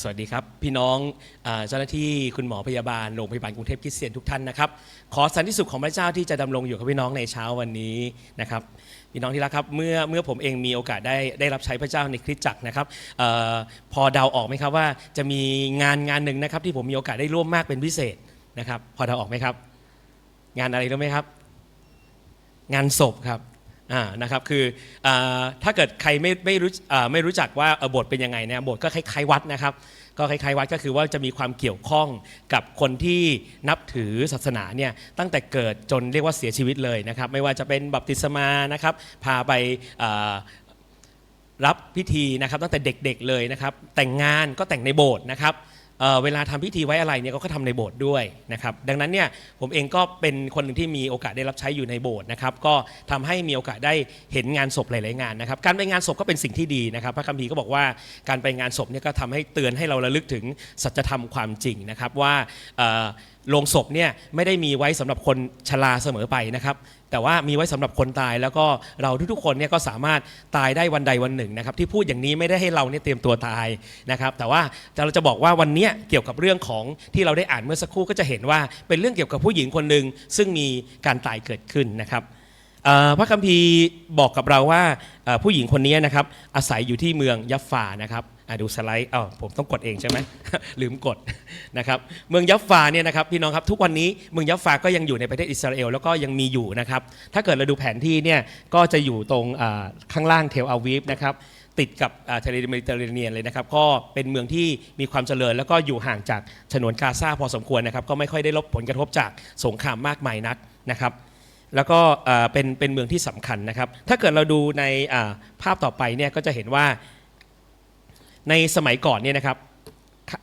สวัสดีครับ พี่น้องเจ้าหน้าที่คุณหมอพยาบาลโรงพยาบาลกรุงเทพคริสเตียนทุกท่านนะครับ ขอสันติสุขของพระเจ้าที่จะดำรงอยู่กับพี่น้องในเช้าวันนี้นะครับพี่น้องที่รักครับเมื่อเมื่อผมเองมีโอกาสได้ได้รับใช้พระเจ้าในคริสตจักรนะครับออพอเดาออกไหมครับว่าจะมีงานงานหนึ่งนะครับ ที่ผมมีโอกาสได้ร่วมมากเป็นพิเศษนะครับ พอเดาออกไหมครับ งานอะไรรู้ไหมครับ งานศพครับ อ่านะครับคืออาถ้าเกิดใครไม่ไม่รู้อ่าไม่รู้จักว่าเอ่อโบสถ์เป็นยังไงเนี่ยโบสถ์ก็คล้ายๆวัดนะครับก็คล้ายๆวัดก็คือว่าจะมีความเกี่ยวข้องกับคนที่นับถือศาสนาเนี่ยตั้งแต่เกิดจนเรียกว่าเสียชีวิตเลยนะครับไม่ว่าจะเป็นบัพติศมานะครับพาไปอ่า รับพิธีนะครับตั้งแต่เด็กๆเลยนะครับแต่งงานก็แต่งในโบสถ์นะครับ เอ่อเวลาทำพิธีไว้อะไรเนี่ยก็ทำในโบสถ์ด้วยนะครับดังนั้นเนี่ยผมเองก็เป็นคนหนึ่งที่มีโอกาสได้รับใช้อยู่ในโบสถ์นะครับก็ทำให้มีโอกาสได้เห็นงานศพหลาย ๆ งานนะครับการไปงานศพก็เป็นสิ่งที่ดีนะครับพระคัมภีร์ก็บอกว่าการไปงานศพเนี่ยก็ทำให้เตือนให้เราระลึกถึงสัจธรรมความจริงนะครับว่าเอ่อโลงศพเนี่ยไม่ได้มีไว้สำหรับคนชราเสมอไปนะครับ แต่ว่ามีไว้สำหรับคนตายแล้วก็เราทุกๆคนเนี่ยก็สามารถตายได้วันใดวันหนึ่งนะครับที่พูดอย่างนี้ไม่ได้ให้เราเนี่ยเตรียมตัวตายนะครับแต่ว่าเราจะบอกว่าวันนี้เกี่ยวกับเรื่องของที่เราได้อ่านเมื่อสักครู่ก็จะเห็นว่าเป็นเรื่องเกี่ยวกับผู้หญิงคนหนึ่งซึ่งมีการตายเกิดขึ้นนะครับ เอ่อพระคัมภีร์บอกกับเราว่าเอ่อผู้หญิงคนนี้นะครับอาศัยอยู่ที่เมืองยัฟฟานะครับอะดูสไลด์อ้าวผมต้องกดเองใช่ไหม ลืมกดนะครับเมืองยัฟฟาเนี่ยนะครับพี่น้องครับทุกวันนี้เมืองยัฟฟาก็ยังอยู่ในประเทศอิสราเอลแล้วก็ยังมีอยู่นะครับถ้าเกิดเราดูแผนที่เนี่ยก็จะอยู่ตรงอ่าข้างล่างเทลอาวีฟนะครับติดกับอ่าทะเลเมดิเตอร์เรเนียนเลยนะครับก็เป็นเมืองที่มีความเจริญ แล้วก็อยู่ห่างจากฉนวนกาซาพอสมควรนะครับก็ไม่ค่อยได้รับผลกระทบจากสงครามมากมายนักนะครับ แล้วก็เป็นเป็นเมืองที่สำคัญนะครับ ถ้าเกิดเราดูในภาพต่อไปเนี่ยก็จะเห็นว่าในสมัยก่อนเนี่ยนะครับ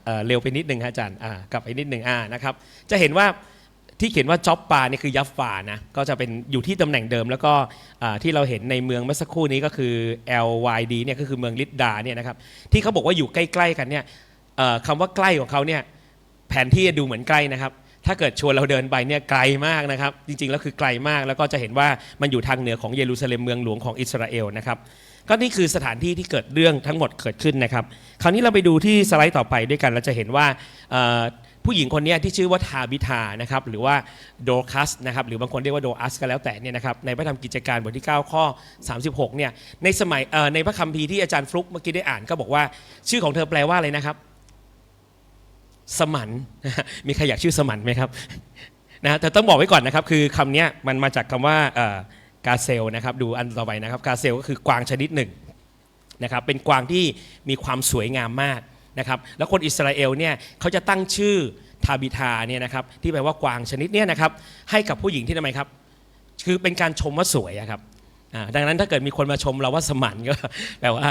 เเร็วไปนิดนึงฮะอาจารย์กลับไปนิดนึงอ่านะครับ จะเห็นว่าที่เขียนว่าจ็อบปานี่คือยัฟฟานะก็จะเป็นอยู่ที่ตำแหน่งเดิม แล้วก็ที่เราเห็นในเมืองเมื่อสักครู่นี้ก็คือ LYD เนี่ยก็คือเมืองลิดดาเนี่ยนะครับที่เขาบอกว่าอยู่ใกล้ ๆ กันเนี่ยคำว่าใกล้ของเขาเนี่ยแผนที่ดูเหมือนใกล้นะครับ ถ้าเกิดชวนเราเดินไปเนี่ยไกลมากนะครับ จริงๆแล้วคือไกลมากแล้วก็จะเห็นว่ามันอยู่ทางเหนือของเยรูซาเล็มเมืองหลวงของอิสราเอลนะครับก็นี่คือสถานที่ที่เกิดเรื่องทั้งหมดเกิดขึ้นนะครับ คราวนี้เราไปดูที่สไลด์ต่อไปด้วยกันเราจะเห็นว่าผู้หญิงคนนี้ที่ชื่อว่าทาบิทานะครับหรือว่าโดคัสนะครับหรือบางคนเรียกว่าโดอัสก็แล้วแต่เนี่ยนะครับในพระธรรมกิจการบทที่ 9 ข้อ 36เนี่ยในสมัยในพระคัมภีร์ที่อาจารย์ฟลุกเมื่อกี้ได้อ่านก็บอกว่า ชื่อของเธอแปลว่าอะไรนะครับ สมันมีใครอยากชื่อสมันไหมครับนะแต่ต้องบอกไว้ก่อนนะครับ คือคำนี้มันมาจากคำว่ากาเซลนะครับ ดูอันต่อไปนะครับกาเซลก็คือกวางชนิดหนึ่งนะครับเป็นกวางที่มีความสวยงามมากนะครับ แล้วคนอิสราเอลเนี่ยเขาจะตั้งชื่อทาบิทาเนี่ยนะครับที่แปลว่ากวางชนิดเนี้ยนะครับให้กับผู้หญิงที่ทำไมครับ คือเป็นการชมว่าสวยครับ ดังนั้นถ้าเกิดมีคนมาชมเราว่าสมันก็แปลว่า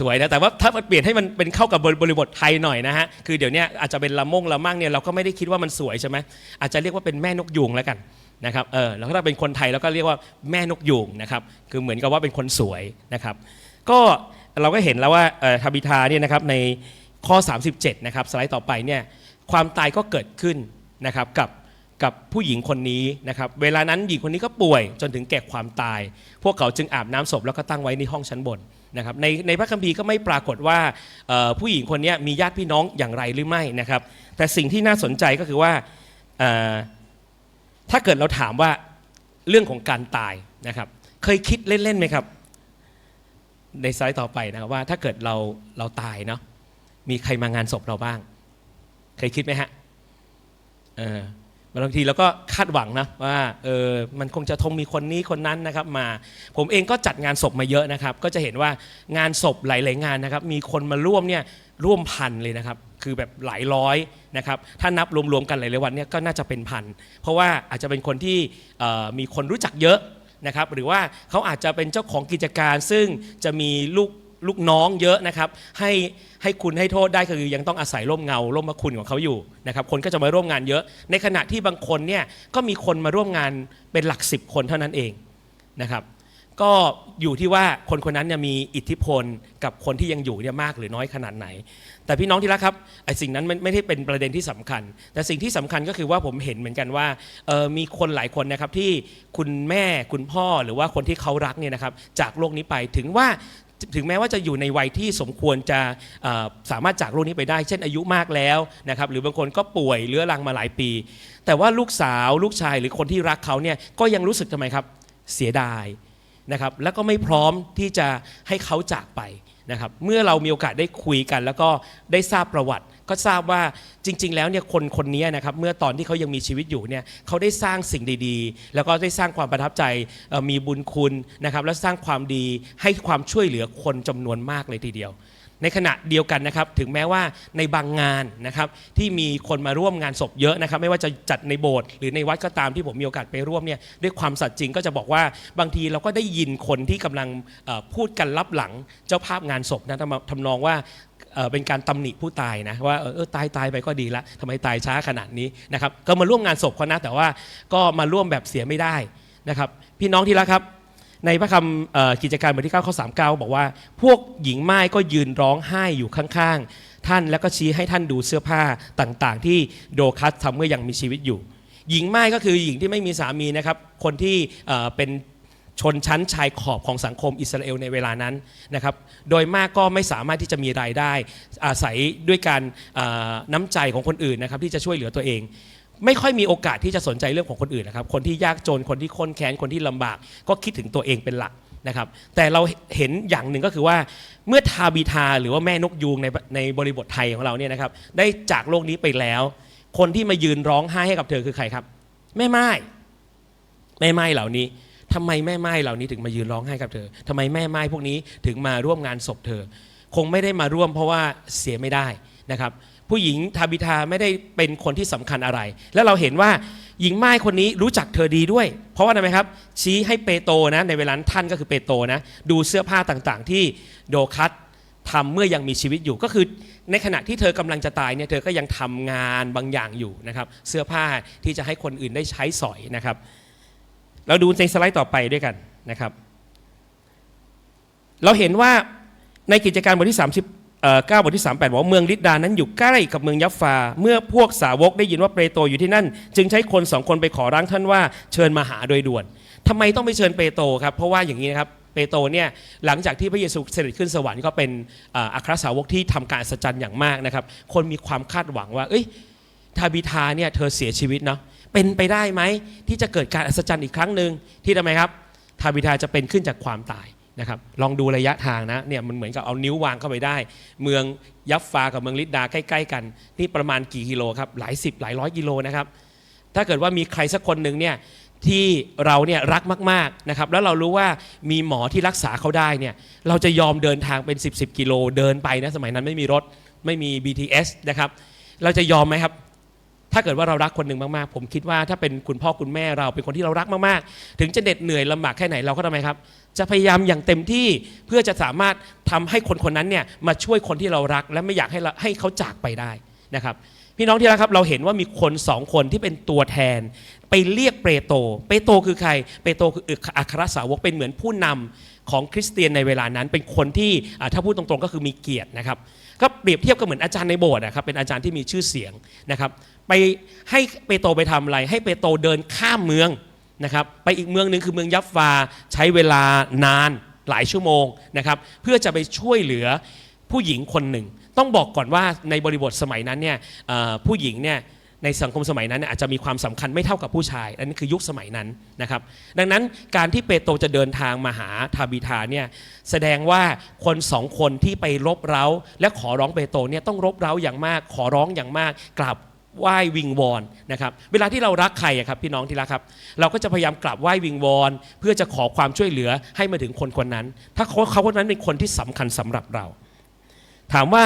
สวยนะแต่ว่าถ้ามันเปลี่ยนให้มันเป็นเข้ากับบริบทไทยหน่อยนะฮะคือเดี๋ยวนี้อาจจะเป็นละมงละมั่งเนี่ยเราก็ไม่ได้คิดว่ามันสวยใช่ไหมอาจจะเรียกว่าเป็นแม่นกยูงแล้วกันนะครับเออแล้วถ้าเป็นคนไทยเราก็เรียกว่าแม่นกยูงนะครับคือเหมือนกับว่าเป็นคนสวยนะครับ ก็เราก็เห็นแล้วว่าทบิทาเนี่ยนะครับในข้อ 37 นะครับสไลด์ต่อไปเนี่ยความตายก็เกิดขึ้นนะครับกับ กับผู้หญิงคนนี้นะครับเวลานั้นหญิงคนนี้ก็ป่วยจนถึงแก่ความตาย พวกเขาจึงอาบน้ำศพแล้วก็ตั้งไว้ในห้องชั้นบนนะครับในในพระคัมภีร์ก็ไม่ปรากฏว่าผู้หญิงคนนี้มีญาติพี่น้องอย่างไรหรือไม่นะครับ แต่สิ่งที่น่าสนใจก็คือว่าถ้าเกิดเราถามว่าเรื่องของการตายนะครับ เคยคิดเล่นๆไหมครับ ในสไลด์ต่อไปนะครับว่าถ้าเกิดเราเราตายเนาะมีใครมางานศพเราบ้าง เคยคิดไหมฮะเออ บางทีเราก็คาดหวังนะว่าเออมันคงจะทงมีคนนี้คนนั้นนะครับมา ผมเองก็จัดงานศพมาเยอะนะครับ ก็จะเห็นว่างานศพหลาย ๆ งานนะครับ มีคนมาร่วมเนี่ยร่วมพันเลยนะครับ คือแบบหลายร้อยนะครับถ้านับรวม ๆ กันหลายๆวันเนี่ยก็น่าจะเป็นพัน เพราะว่าอาจจะเป็นคนที่มีคนรู้จักเยอะนะครับหรือว่าเขาอาจจะเป็นเจ้าของกิจการซึ่งจะมีลูก ลูกน้องเยอะนะครับ ให้ให้คุณให้โทษได้คือยังต้องอาศัยร่มเงาร่มพระคุณของเขาอยู่นะครับ คนก็จะมาร่วมงานเยอะ ในขณะที่บางคนเนี่ยก็มีคนมาร่วมงานเป็นหลักสิบคนเท่านั้นเองนะครับ ก็อยู่ที่ว่าคนคนนั้นเนี่ยมีอิทธิพลกับคนที่ยังอยู่เนี่ยมากหรือน้อยขนาดไหน แต่พี่น้องที่รักครับไอ้สิ่งนั้นมันไม่ได้เป็นประเด็นที่สำคัญ แต่สิ่งที่สำคัญก็คือว่าผมเห็นเหมือนกันว่ามีคนหลายคนนะครับที่คุณแม่คุณพ่อหรือว่าคนที่เขารักเนี่ยนะครับ จากโลกนี้ไปถึงว่า ถึงแม้ว่าจะอยู่ในวัยที่สมควรจะสามารถจากโรคนี้ไปได้ เช่นอายุมากแล้วนะครับหรือบางคนก็ป่วยเรื้อรังมาหลายปี แต่ว่าลูกสาวลูกชายหรือคนที่รักเขาเนี่ยก็ยังรู้สึกทำไมครับเสียดายนะครับแล้วก็ไม่พร้อมที่จะให้เขาจากไปนะครับเมื่อเรามีโอกาสได้คุยกัน แล้วก็ได้ทราบประวัติ ก็ทราบว่าจริง ๆ แล้วเนี่ยคนคนนี้นะครับเมื่อตอนที่เขายังมีชีวิตอยู่เนี่ยเขาได้สร้างสิ่งดีๆ แล้วก็ได้สร้างความประทับใจมีบุญคุณนะครับและสร้างความดีให้ความช่วยเหลือคนจำนวนมากเลยทีเดียวในขณะเดียวกันนะครับถึงแม้ว่าในบางงานนะครับที่มีคนมาร่วมงานศพเยอะนะครับ ไม่ว่าจะจัดในโบสถ์หรือในวัดก็ตามที่ผมมีโอกาสไปร่วมเนี่ยด้วยความสัตย์จริงก็จะบอกว่าบางทีเราก็ได้ยินคนที่กำลังพูดกันลับหลังเจ้าภาพงานศพนะทำนองว่า เป็นการตำหนิผู้ตายนะว่าเออตายตายไปก็ดีละทำไมตายช้าขนาดนี้นะครับก็มาร่วมงานศพเขานะแต่ว่าก็มาร่วมแบบเสียไม่ได้นะครับพี่น้องที่รักครับ ในพระคำกิจการบทที่9ข้อ39 บอกว่า พวกหญิงไม้ก็ยืนร้องไห้อยู่ข้างๆ ท่านแล้วก็ชี้ให้ท่านดูเสื้อผ้าต่างๆ ที่โดคัสทำเมื่อยังมีชีวิตอยู่หญิงไม้ก็คือหญิงที่ไม่มีสามีนะครับ คนที่เป็น ชนชั้นชายขอบของสังคมอิสราเอลในเวลานั้นนะครับ โดยมากก็ไม่สามารถที่จะมีรายได้ อาศัยด้วยการน้ำใจของคนอื่นนะครับที่จะช่วยเหลือตัวเอง ไม่ค่อยมีโอกาสที่จะสนใจเรื่องของคนอื่นนะครับ คนที่ยากจน คนที่ค้นแค้น คนที่ลำบาก ก็คิดถึงตัวเองเป็นหลักนะครับ แต่เราเห็นอย่างหนึ่งก็คือว่าเมื่อทาบิทาหรือว่าแม่นกยูงในในบริบทไทยของเราเนี่ยนะครับ ได้จากโลกนี้ไปแล้ว คนที่มายืนร้องไห้ให้กับเธอคือใครครับ แม่ไม้แม่ไม้เหล่านี้ ทำไมแม่ไม้เหล่านี้ถึงมายืนร้องไห้กับเธอทำไมแม่ไม้พวกนี้ถึงมาร่วมงานศพเธอ คงไม่ได้มาร่วมเพราะว่าเสียไม่ได้นะครับ ผู้หญิงทาบิทาไม่ได้เป็นคนที่สำคัญอะไร แล้วเราเห็นว่าหญิงไม้คนนี้รู้จักเธอดีด้วย เพราะว่าทำไมครับ ชี้ให้เปโตนะในเวลานั้นท่านก็คือเปโตนะ ดูเสื้อผ้าต่างๆ ที่โดคัสทำเมื่อยังมีชีวิตอยู่ก็คือในขณะที่เธอกำลังจะตายเนี่ยเธอก็ยังทำงานบางอย่างอยู่นะครับ เสื้อผ้าที่จะให้คนอื่นได้ใช้สอยนะครับ เราดูในสไลด์ต่อไปด้วยกันนะครับ เราเห็นว่าในกิจการบทที่30เอ่อ9บทที่ 38บอกเมืองลิดดานั้นอยู่ใกล้กับเมืองยัฟฟา เมื่อพวกสาวกได้ยินว่าเปโตรอยู่ที่นั่น จึงใช้คนสองคนไปขอร้างท่านว่าเชิญมาหาโดยด่วนทำไมต้องไปเชิญเปโตรครับ เพราะว่าอย่างนี้นะครับเปโตรเนี่ยหลังจากที่พระเยซูเสด็จขึ้นสวรรค์ก็เป็นอัครสาวกที่ทำการอัศจรรย์อย่างมากนะครับ คนมีความคาดหวังว่า เอ้ยทาบิทาเนี่ยเธอเสียชีวิตเนาะ เป็นไปได้ไหม ที่จะเกิดการอัศจรรย์อีกครั้งหนึ่งที่ทำไมครับทาบิทาจะเป็นขึ้นจากความตายนะครับลองดูระยะทางนะเนี่ยมันเหมือนกับเอานิ้ววางเข้าไปได้ เมืองยัฟฟากับเมืองลิดดาใกล้ ๆ กัน นี่ประมาณกี่กิโลครับหลายสิบหลายร้อยกิโลนะครับถ้าเกิดว่ามีใครสักคนหนึ่งเนี่ยที่เราเนี่ยรักมากๆนะครับแล้วเรารู้ว่ามีหมอที่รักษาเขาได้เนี่ยเราจะยอมเดินทางเป็น 10บสกิโลเดินไปนะสมัยนั้นไม่มีรถไม่มี BTS นะครับเราจะยอมไหมครับ ถ้าเกิดว่าเรารักคนหนึ่งมากๆ ผมคิดว่าถ้าเป็นคุณพ่อคุณแม่เราเป็นคนที่เรารักมากๆ ถึงจะเหน็ดเหนื่อยลำบากแค่ไหนเราก็ทำไมครับ จะพยายามอย่างเต็มที่เพื่อจะสามารถทำให้คนคนนั้นเนี่ยมาช่วยคนที่เรารัก และไม่อยากให้เราให้เขาจากไปได้นะครับ พี่น้องที่รักครับเราเห็นว่ามีคนสองคนที่เป็นตัวแทน ไปเรียกเปโตรเปโตรคือใคร เปโตรคืออัครสาวกเป็นเหมือนผู้นำของคริสเตียนในเวลานั้น เป็นคนที่อ่าถ้าพูดตรงๆก็คือมีเกียรตินะครับ ก็เปรียบเทียบกับเหมือนอาจารย์ในโบสถ์นะครับเป็นอาจารย์ที่มีชื่อเสียงนะครับ ไปให้เปโตรไปทำอะไร ให้เปโตรเดินข้ามเมืองนะครับ ไปอีกเมืองหนึ่งคือเมืองยัฟฟาใช้เวลานานหลายชั่วโมงนะครับ เพื่อจะไปช่วยเหลือผู้หญิงคนหนึ่ง ต้องบอกก่อนว่าในบริบทสมัยนั้นเนี่ยผู้หญิงเนี่ยในสังคมสมัยนั้นอาจจะมีความสำคัญไม่เท่ากับผู้ชาย อันนี้คือยุคสมัยนั้นนะครับ ดังนั้นการที่เปโตรจะเดินทางมาหาทาบิทาเนี่ยแสดงว่าคนสองคนที่ไปรบเร้า และขอร้องเปโตรเนี่ยต้องรบเร้าอย่างมาก ขอร้องอย่างมากกราบ ไหว้วิงวอนนะครับเวลาที่เรารักใครครับพี่น้องที่รักครับ เราก็จะพยายามกราบไหว้วิงวอนเพื่อจะขอความช่วยเหลือให้มาถึงคนคนนั้น ถ้าเขาเขาคนนั้นเป็นคนที่สำคัญสำหรับเรา ถามว่า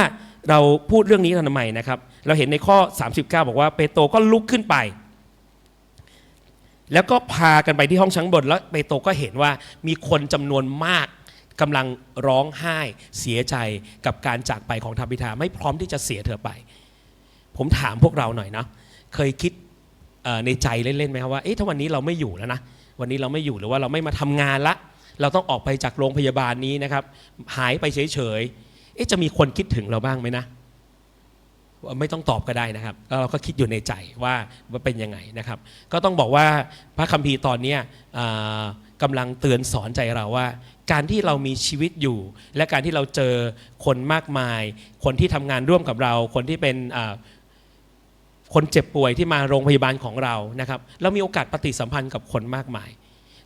เราพูดเรื่องนี้ทำไมนะครับ เราเห็นในข้อ 39 บอกว่าเปโตรก็ลุกขึ้นไป แล้วก็พากันไปที่ห้องชั้นบนแล้วเปโตรก็เห็นว่ามีคนจำนวนมากกำลังร้องไห้เสียใจกับการจากไปของทาบิทาไม่พร้อมที่จะเสียเธอไป ผมถามพวกเราหน่อยนะ เคยคิดในใจเล่นๆไหมครับว่าเอ๊ะถ้าวันนี้เราไม่อยู่แล้วนะวันนี้เราไม่อยู่หรือว่าเราไม่มาทำงานละ เราต้องออกไปจากโรงพยาบาลนี้นะครับ หายไปเฉยๆเอ๊ะจะมีคนคิดถึงเราบ้างไหมนะไม่ต้องตอบก็ได้นะครับเราก็คิดอยู่ในใจว่าเป็นยังไงนะครับ ก็ต้องบอกว่าพระคัมภีร์ตอนนี้กำลังเตือนสอนใจเราว่า การที่เรามีชีวิตอยู่ และการที่เราเจอคนมากมาย คนที่ทำงานร่วมกับเรา คนที่เป็น คนเจ็บป่วยที่มาโรงพยาบาลของเรานะครับเรามีโอกาสปฏิสัมพันธ์กับคนมากมาย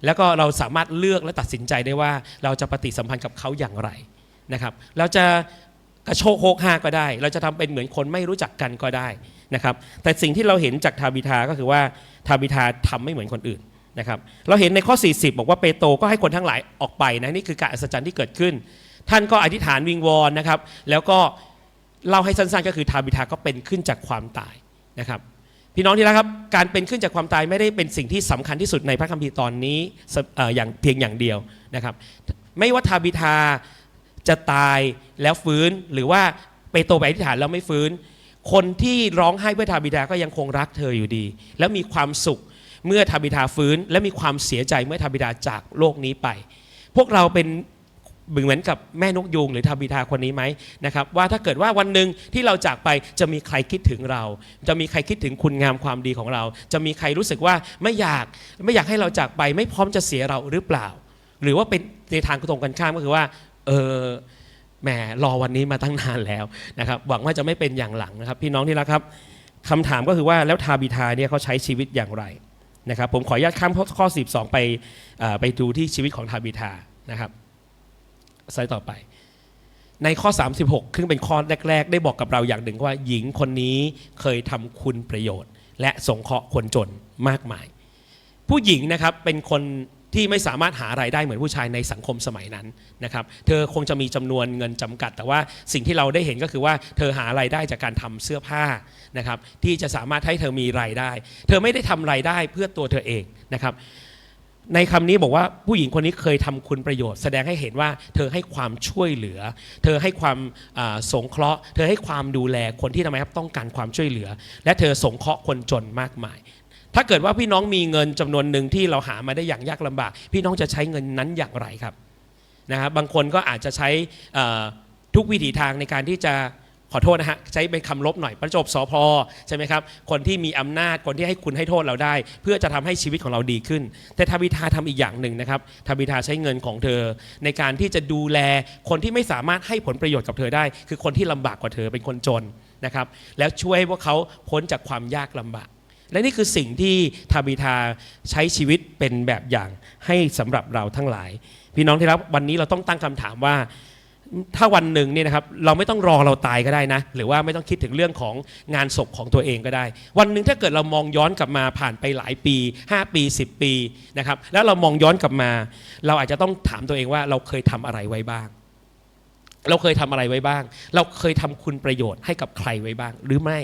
แล้วก็เราสามารถเลือกและตัดสินใจได้ว่าเราจะปฏิสัมพันธ์กับเขาอย่างไรนะครับ เราจะกระโชกโฮกฮาก็ได้ เราจะทำเป็นเหมือนคนไม่รู้จักกันก็ได้นะครับ แต่สิ่งที่เราเห็นจากทาบิทาก็คือว่าทาบิทาทำไม่เหมือนคนอื่นนะครับ เราเห็นในข้อ 40 บอกว่าเปโตรก็ให้คนทั้งหลายออกไปนะนี่คือการอัศจรรย์ที่เกิดขึ้น ท่านก็อธิษฐานวิงวอนนะครับ แล้วก็เล่าให้สั้นๆ ก็คือทาบิทาก็เป็นขึ้นจากความตาย นะครับพี่น้องที่รักครับการเป็นขึ้นจากความตายไม่ได้เป็นสิ่งที่สำคัญที่สุดในพระคัมภีร์ตอนนี้อย่างเพียงอย่างเดียวนะครับ ไม่ว่าทาบิทาจะตายแล้วฟื้นหรือว่าเปโตไปอธิษฐานแล้วไม่ฟื้น คนที่ร้องไห้เพื่อทาบิดาก็ยังคงรักเธออยู่ดี แล้วมีความสุขเมื่อทาบิดาฟื้น และมีความเสียใจเมื่อทาบิดาจากโลกนี้ไป พวกเราเป็น เหมือนกับแม่นกยูงหรือทาบิดาคนนี้ไหมนะครับว่าถ้าเกิดว่าวันหนึ่งที่เราจากไปจะมีใครคิดถึงเรา จะมีใครคิดถึงคุณงามความดีของเรา จะมีใครรู้สึกว่าไม่อยากไม่อยากให้เราจากไป ไม่พร้อมจะเสียเราหรือเปล่า หรือว่าเป็นในทางตรงกันข้ามก็คือว่าเออแหมรอวันนี้มาตั้งนานแล้วนะครับหวังว่าจะไม่เป็นอย่างหลังนะครับ พี่น้องที่รักครับคำถามก็คือว่าแล้วทาบิทาเนี่ยเขาใช้ชีวิตอย่างไรนะครับผมขออนุญาตข้ามข้อ 12 ไปไปดูที่ชีวิตของทาบิทานะครับ สไลด์ต่อไป ในข้อ 36ซึ่งเป็นข้อแรก ๆ ได้บอกกับเราอย่างหนึ่งว่า หญิงคนนี้เคยทำคุณประโยชน์ และสงเคราะห์คนจนมากมาย ผู้หญิงนะครับเป็นคนที่ไม่สามารถหารายได้เหมือนผู้ชายในสังคมสมัยนั้นนะครับ เธอคงจะมีจำนวนเงินจำกัด แต่ว่าสิ่งที่เราได้เห็นก็คือว่าเธอหารายได้จากการทำเสื้อผ้านะครับที่จะสามารถให้เธอมีรายได้ เธอไม่ได้ทำรายได้เพื่อตัวเธอเองนะครับ ในคำนี้บอกว่าผู้หญิงคนนี้เคยทำคุณประโยชน์ แสดงให้เห็นว่าเธอให้ความช่วยเหลือ เธอให้ความสงเคราะห์ เธอให้ความดูแลคนที่ทำไมครับต้องการความช่วยเหลือ และเธอสงเคราะห์คนจนมากมาย ถ้าเกิดว่าพี่น้องมีเงินจำนวนหนึ่งที่เราหามาได้อย่างยากลำบาก พี่น้องจะใช้เงินนั้นอย่างไรครับนะครับบางคนก็อาจจะใช้ทุกวิถีทางในการที่จะ ขอโทษนะฮะ ใช้เป็นคำลบหน่อยประจบสอพอใช่ไหมครับ คนที่มีอำนาจคนที่ให้คุณให้โทษเราได้ เพื่อจะทำให้ชีวิตของเราดีขึ้น แต่ทาบิทาทำอีกอย่างหนึ่งนะครับทาบิทาใช้เงินของเธอ ในการที่จะดูแลคนที่ไม่สามารถให้ผลประโยชน์กับเธอได้ คือคนที่ลำบากกว่าเธอเป็นคนจนนะครับแล้วช่วยให้พวกเขาพ้นจากความยากลำบากและนี่คือสิ่งที่ทาบิทาใช้ชีวิตเป็นแบบอย่างให้สำหรับเราทั้งหลาย พี่น้องที่รักวันนี้เราต้องตั้งคำถามว่า ถ้าวันหนึ่งเนี่ยนะครับเราไม่ต้องรอเราตายก็ได้นะ หรือว่าไม่ต้องคิดถึงเรื่องของงานศพของตัวเองก็ได้ วันหนึ่งถ้าเกิดเรามองย้อนกลับมาผ่านไปหลายปี 5 ปี 10 ปีนะครับแล้วเรามองย้อนกลับมา เราอาจจะต้องถามตัวเองว่าเราเคยทำอะไรไว้บ้าง เราเคยทำอะไรไว้บ้าง เราเคยทำคุณประโยชน์ให้กับใครไว้บ้างหรือไม่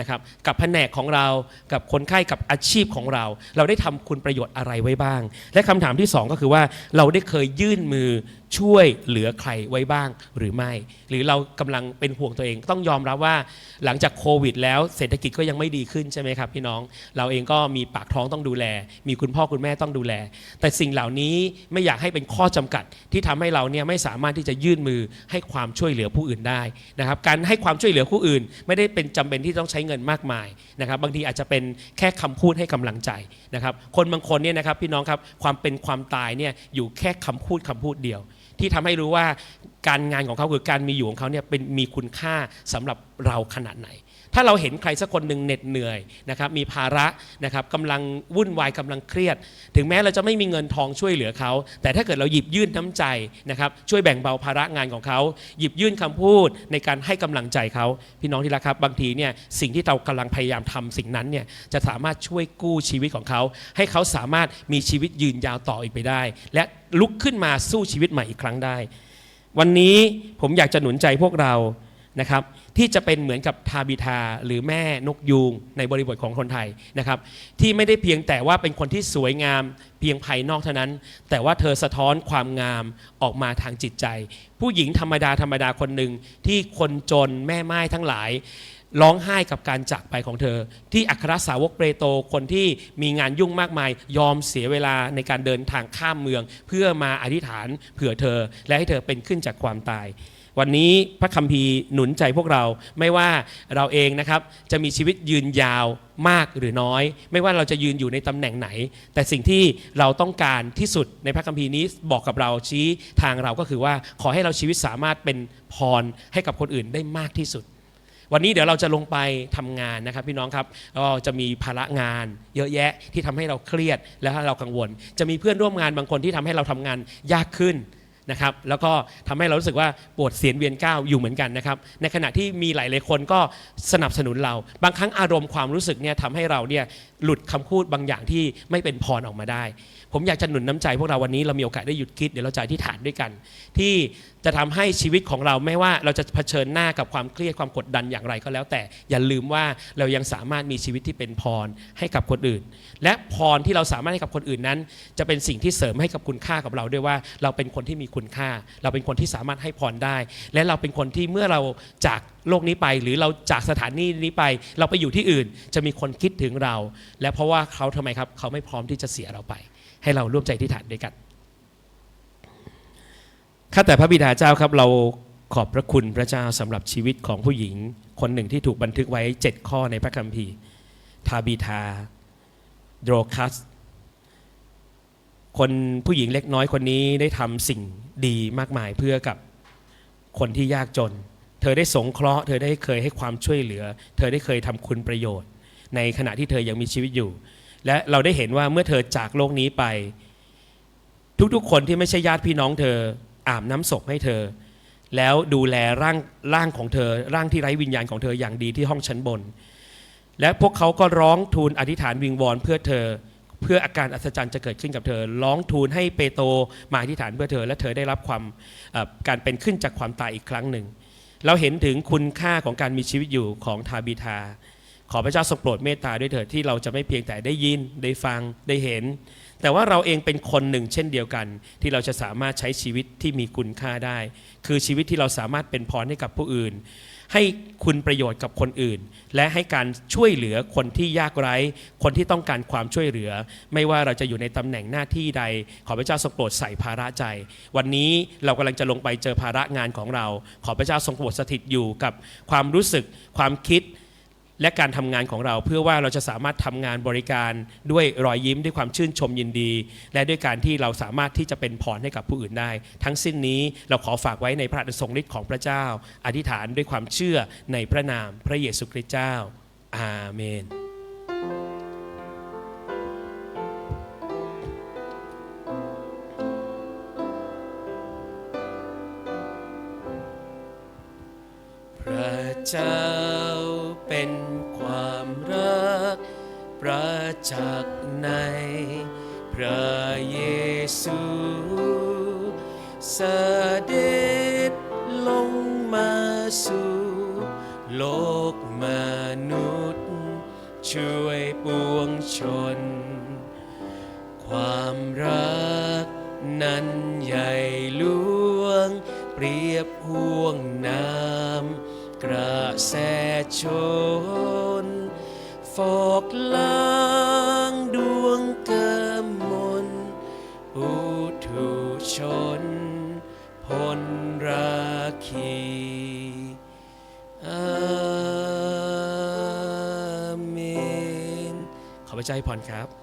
นะครับกับแผนกของเรากับคนไข้กับอาชีพของเรา เราได้ทำคุณประโยชน์อะไรไว้บ้าง และคำถามที่สองก็คือว่าเราได้เคยยื่นมือ ช่วยเหลือใครไว้บ้างหรือไม่ หรือเรากำลังเป็นห่วงตัวเองต้องยอมรับว่าหลังจากโควิด แล้วเศรษฐกิจก็ยังไม่ดีขึ้นใช่ไหมครับพี่น้อง เราเองก็มีปากท้องต้องดูแล มีคุณพ่อคุณแม่ต้องดูแล แต่สิ่งเหล่านี้ไม่อยากให้เป็นข้อจำกัดที่ทำให้เราเนี่ยไม่สามารถที่จะยื่นมือให้ความช่วยเหลือผู้อื่นได้นะครับการให้ความช่วยเหลือผู้อื่น ไม่ได้เป็นจำเป็นที่ต้องใช้เงินมากมายนะครับบางทีอาจจะเป็นแค่คำพูดให้กำลังใจนะครับคนบางคนเนี่ยนะครับพี่น้องครับความเป็นความตายเนี่ยอยู่แค่คำพูดคำพูดเดียว ที่ทำให้รู้ว่าการงานของเขาคือการมีอยู่ของเขาเนี่ยเป็นมีคุณค่าสำหรับเราขนาดไหน ถ้าเราเห็นใครสักคนหนึ่งเหน็ดเหนื่อยนะครับมีภาระนะครับกำลังวุ่นวายกำลังเครียด ถึงแม้เราจะไม่มีเงินทองช่วยเหลือเขา แต่ถ้าเกิดเราหยิบยื่นน้ำใจนะครับช่วยแบ่งเบาภาระงานของเขา หยิบยื่นคำพูดในการให้กำลังใจเขาพี่น้องที่รักครับ บางทีเนี่ยสิ่งที่เรากำลังพยายามทำสิ่งนั้นเนี่ยจะสามารถช่วยกู้ชีวิตของเขา ให้เขาสามารถมีชีวิตยืนยาวต่ออีกไปได้ และลุกขึ้นมาสู้ชีวิตใหม่อีกครั้งได้ วันนี้ผมอยากจะหนุนใจพวกเรา นะครับที่จะเป็นเหมือนกับทาบิทาหรือแม่นกยูงในบริบทของคนไทยนะครับที่ไม่ได้เพียงแต่ว่าเป็นคนที่สวยงามเพียงภายนอกเท่านั้น แต่ว่าเธอสะท้อนความงามออกมาทางจิตใจ ผู้หญิงธรรมดาธรรมดาคนหนึ่งที่คนจนแม่ไม้ทั้งหลายร้องไห้กับการจากไปของเธอ ที่อัครสาวกเปโตรคนที่มีงานยุ่งมากมาย ยอมเสียเวลาในการเดินทางข้ามเมือง เพื่อมาอธิษฐานเผื่อเธอ และให้เธอเป็นขึ้นจากความตาย วันนี้พระคัมภีร์หนุนใจพวกเราไม่ว่าเราเองนะครับจะมีชีวิตยืนยาวมากหรือน้อย ไม่ว่าเราจะยืนอยู่ในตำแหน่งไหน แต่สิ่งที่เราต้องการที่สุดในพระคัมภีร์นี้บอกกับเราชี้ทางเราก็คือว่าขอให้เราชีวิตสามารถเป็นพรให้กับคนอื่นได้มากที่สุดวันนี้เดี๋ยวเราจะลงไปทำงานนะครับพี่น้องครับก็จะมีภาระงานเยอะแยะที่ทำให้เราเครียดและเรากังวล จะมีเพื่อนร่วมงานบางคนที่ทำให้เราทำงานยากขึ้น นะครับแล้วก็ทำให้เรารู้สึกว่าปวดเสียนเวียนก้าวอยู่เหมือนกันนะครับในขณะที่มีหลายๆคนก็สนับสนุนเรา บางครั้งอารมณ์ความรู้สึกเนี่ยทำให้เราเนี่ยหลุดคำพูดบางอย่างที่ไม่เป็นพรออกมาได้ ผมอยากจะหนุนน้ำใจพวกเราวันนี้เรามีโอกาสได้หยุดคิดเดี๋ยวเราจะอธิษฐานด้วยกัน ที่ จะทำให้ชีวิตของเราไม่ว่าเราจะเผชิญหน้ากับความเครียดความกดดันอย่างไรก็แล้ว แต่อย่าลืมว่าเรายังสามารถมีชีวิตที่เป็นพรให้กับคนอื่น และพรที่เราสามารถให้กับคนอื่นนั้น จะเป็นสิ่งที่เสริมให้กับคุณค่ากับเราด้วยว่า เราเป็นคนที่มีคุณค่า เราเป็นคนที่สามารถให้พรได้ และเราเป็นคนที่เมื่อเราจากโลกนี้ไป หรือเราจากสถานีนี้ไป เราไปอยู่ที่อื่น จะมีคนคิดถึงเรา และเพราะว่าเขาทำไมครับเขาไม่พร้อมที่จะเสียเราไป ให้เราร่วมใจที่ฐานด้วยกัน ข้าแต่พระบิดาเจ้าครับเราขอบพระคุณพระเจ้าสำหรับชีวิตของผู้หญิง คนหนึ่งที่ถูกบันทึกไว้ 7 ข้อในพระคัมภีร์ทาบีทาโดรคัส คนผู้หญิงเล็กน้อยคนนี้ได้ทำสิ่งดีมากมายเพื่อกับคนที่ยากจน เธอได้สงเคราะห์ เธอได้เคยให้ความช่วยเหลือ เธอได้เคยทำคุณประโยชน์ ในขณะที่เธอยังมีชีวิตอยู่ และเราได้เห็นว่าเมื่อเธอจากโลกนี้ไป ทุกๆคนที่ไม่ใช่ญาติพี่น้องเธอ อาบน้ำศพให้เธอ แล้วดูแลร่างร่างของเธอ ร่างที่ไร้วิญญาณของเธออย่างดีที่ห้องชั้นบน และพวกเขาก็ร้องทูลอธิษฐานวิงวอนเพื่อเธอ เพื่ออาการอัศจรรย์จะเกิดขึ้นกับเธอ ร้องทูลให้เปโตรมาอธิษฐานเพื่อเธอ และเธอได้รับความการเป็นขึ้นจากความตายอีกครั้งหนึ่ง เราเห็นถึงคุณค่าของการมีชีวิตอยู่ของทาบิทาขอพระเจ้าทรงโปรดเมตตาด้วยเถิดที่เราจะไม่เพียงแต่ได้ยินได้ฟังได้เห็น แต่ว่าเราเองเป็นคนหนึ่งเช่นเดียวกัน ที่เราจะสามารถใช้ชีวิตที่มีคุณค่าได้ คือชีวิตที่เราสามารถเป็นพรให้กับผู้อื่น ให้คุณประโยชน์กับคนอื่น และให้การช่วยเหลือคนที่ยากไร้ คนที่ต้องการความช่วยเหลือ ไม่ว่าเราจะอยู่ในตำแหน่งหน้าที่ใด ขอพระเจ้าทรงโปรดใส่ภาระใจ วันนี้เรากำลังจะลงไปเจอภาระงานของเรา ขอพระเจ้าทรงโปรดสถิตอยู่กับความรู้สึกความคิด และการทำงานของเราเพื่อว่าเราจะสามารถทำงานบริการด้วยรอยยิ้มด้วยความชื่นชมยินดี และด้วยการที่เราสามารถที่จะเป็นพรให้กับผู้อื่นได้ ทั้งสิ้นนี้เราขอฝากไว้ในพระอัศงฤทธิ์ของพระเจ้า อธิษฐานด้วยความเชื่อในพระนามพระเยซูคริสต์เจ้า อาเมนพระเจ้า ประจักษ์ในพระเยซูเสด็จลงมาสู่โลกมนุษย์ ช่วยปวงชน ความรักนั้นใหญ่หลวง เปรียบห่วงน้ำกระแสชน ฟอกล้างดวงเกมนปุถุชนพลราคีอาเมนขอพระเจ้าให้พรครับ